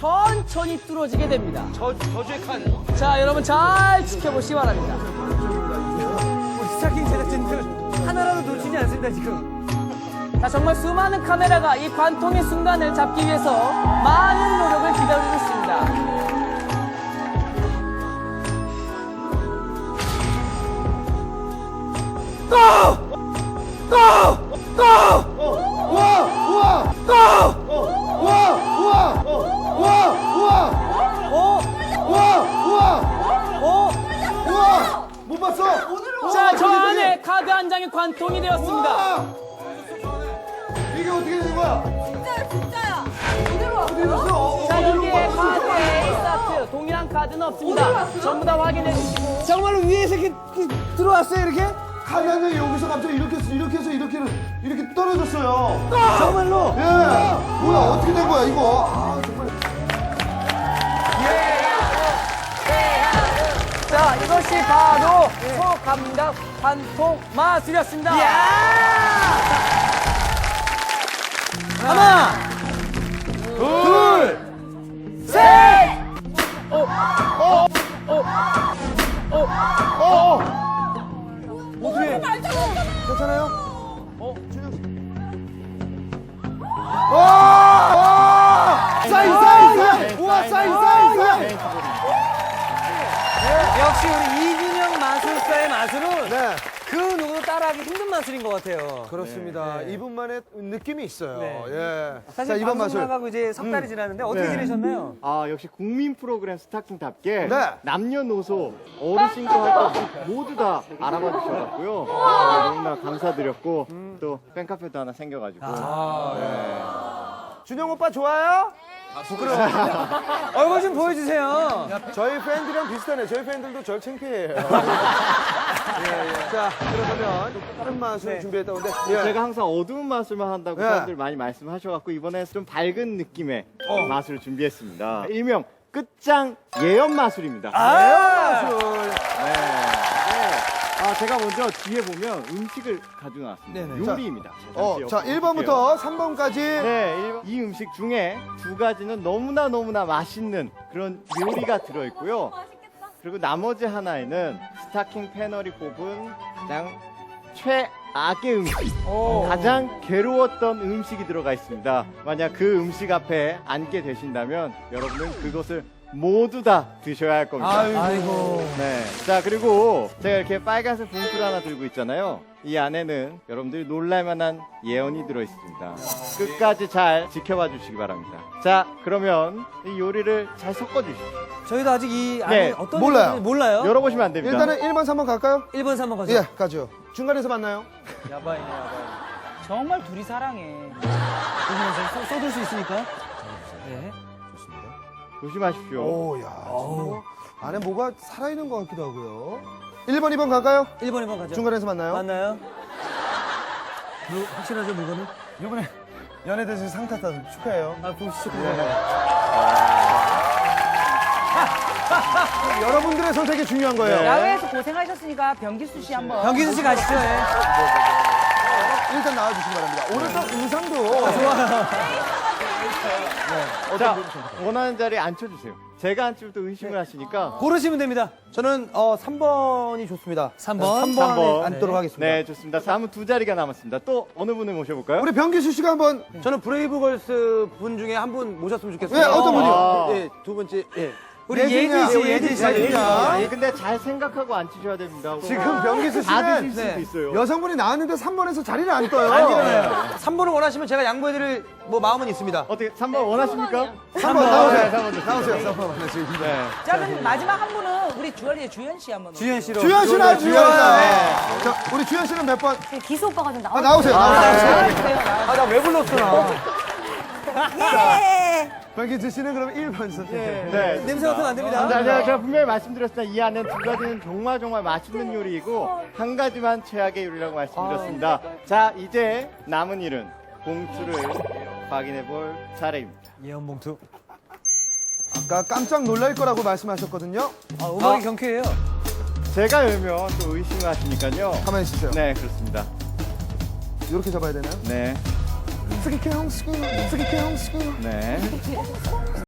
천천히 뚫어지게 됩니다. 저, 저주의 칸. 자, 여러분 잘 지켜보시기 바랍니다. 우리 스타킹 제작진들 하나라도 놓치지 않습니다, 지금. 자, 정말 수많은 카메라가 이 관통의 순간을 잡기 위해서 많은 노력을 기다리고 있습니다. 우와! 우와! 우와! 카드 한 장이 관통이 되었습니다. 우와! 이게 어떻게 된 거야? 진짜야 진짜야 이대로 와 어디 있었어? 자, 여기에 카드에 에이스아트, 동일한 카드는 없습니다. 전부 다 확인해 주시고. 정말로 위에서 이렇게 들어왔어요, 이렇게? 카드 한 장이 여기서 갑자기 이렇게 해서 이렇게 해서 이렇게 이렇게 떨어졌어요. 정말로? 예. 뭐야? 어떻게 된 거야, 이거? 자, 이것이 바로 소감각 관통 마술이었습니다. 하나, 둘! 역시 우리 이준영 마술사의 마술은 네. 그 누구도 따라하기 힘든 마술인 것 같아요. 그렇습니다. 이분만의 느낌이 있어요. 네. 예. 사실 자, 이번 방송 마술. 나가고 이제 석 달이 지났는데 어떻게 네. 지내셨나요? 아 역시 국민 프로그램 스타킹답게 네. 남녀노소 어르신과 할것 없이 모두 다 알아봐 주셔갖고요 어, 너무나 감사드렸고 또 팬카페도 하나 생겨가지고 준영 오빠 좋아요? 얼굴 좀 보여주세요. 저희 팬들이랑 비슷하네. 저희 팬들도 절 창피해요. 예, 예. 자, 그러면 또 다른 마술 네. 준비했다고 근데 예. 제가 항상 어두운 마술만 한다고 네. 사람들 많이 말씀하셔갖고 이번에 좀 밝은 느낌의 어. 마술을 준비했습니다 일명 끝장 예언 마술입니다 아, 마술. 아 제가 먼저 뒤에 보면 음식을 가지고 나왔습니다 네네. 요리입니다 어, 자, 엿볼게요. 1번부터 3번까지 네, 일- 이 음식 중에 두 가지는 너무나 너무나 맛있는 그런 요리가 들어있고요. 그리고 나머지 하나에는 스타킹 패널이 뽑은 가장 최악의 음식, 가장 괴로웠던 음식이 들어가 있습니다. 만약 그 음식 앞에 앉게 되신다면 여러분은 그것을 모두 다 드셔야 할 겁니다. 아이고. 네. 자, 그리고 제가 이렇게 빨간색 봉투를 하나 들고 있잖아요. 이 안에는 여러분들이 놀랄만한 예언이 들어있습니다. 끝까지 잘 지켜봐 주시기 바랍니다. 자, 그러면 이 요리를 잘 섞어 주십시오. 저희도 아직 이 안에 네, 어떤 몰라요. 몰라요. 열어보시면 안 됩니다. 일단은 1번, 3번 갈까요? 1번, 3번 가죠. 예, 가죠. 중간에서 만나요. 야바이네, 야바이. 정말 둘이 사랑해. 조심하세요. 쏟- 쏟을 수 있으니까. 네. 조심하십시오. 오, 야. 뭐 안에 뭐가 살아있는 것 같기도 하고요. 1번, 2번 갈까요? 1번, 2번 가죠. 중간에서 만나요. 맞나요? 물, 확실하죠, 물건은? 이번에 연예대에서 상 탔다 축하해요. 아, 보시죠. 여러분들의 선택이 중요한 거예요. 네. 야외에서 고생하셨으니까 변기수 씨 한번 변기수 씨 가시죠. 예. 일단 나와주시기 바랍니다. 오늘 또 의상도 좋아요. 자, 원하는 자리에 앉혀주세요. 제가 앉히면 또 의심을 하시니까. 고르시면 됩니다. 저는 어, 3번이 좋습니다. 3번. 3번에 삼 번. 앉도록 하겠습니다. 네, 좋습니다. 다음은 두 자리가 남았습니다. 또 어느 분을 모셔볼까요? 우리 병기수 씨가 한번 저는 브레이브걸스 분 중에 한 분 모셨으면 좋겠어요. 예, 어떤 분이요? 아. 예, 두 번째. 예. 우리 예진 씨, 예진 씨. 예진이야. 아, 근데 잘 생각하고 앉히셔야 됩니다. 지금 병기수 다 드실 씨는 수도 있어요. 여성분이 나왔는데 3번에서 자리를 안 떠요. 안 일어나요. 3번을 원하시면 제가 양보해드릴 뭐 마음은 있습니다. 어떻게 3번 원하십니까? 3번 네, 나오세요. 3번 좋습니다. 나오세요. 3번. 네. 자 그럼 마지막 한 분은 우리 주연이의 주연 씨 한 번 주현 씨로. 주현 씨는 아주 주현. 자, 우리 주현 씨는 몇 번? 기수 오빠가 좀 아, 나오세요. 나오세요. 아, 나 왜 불렀어, 나. 병기수 씨는 그럼 1번 선택. 네. 냄새 맡으면 안 됩니다. 자, 제가, 제가 분명히 말씀드렸으나 이 안에 두 가지는 정말 정말 맛있는 요리이고 한 가지만 최악의 요리라고 말씀드렸습니다. 자, 이제 남은 일은 봉투를 확인해 볼 차례입니다. 예언 봉투. 아까 깜짝 놀랄 거라고 말씀하셨거든요. 아, 음악이 경쾌해요. 제가 열면 또 의심을 하시니까요. 가만히 있으세요. 네, 그렇습니다. 이렇게 잡아야 되나요? 네, 쓰기케 형, 쓰기, 쓰기케 형, 쓰기. 네.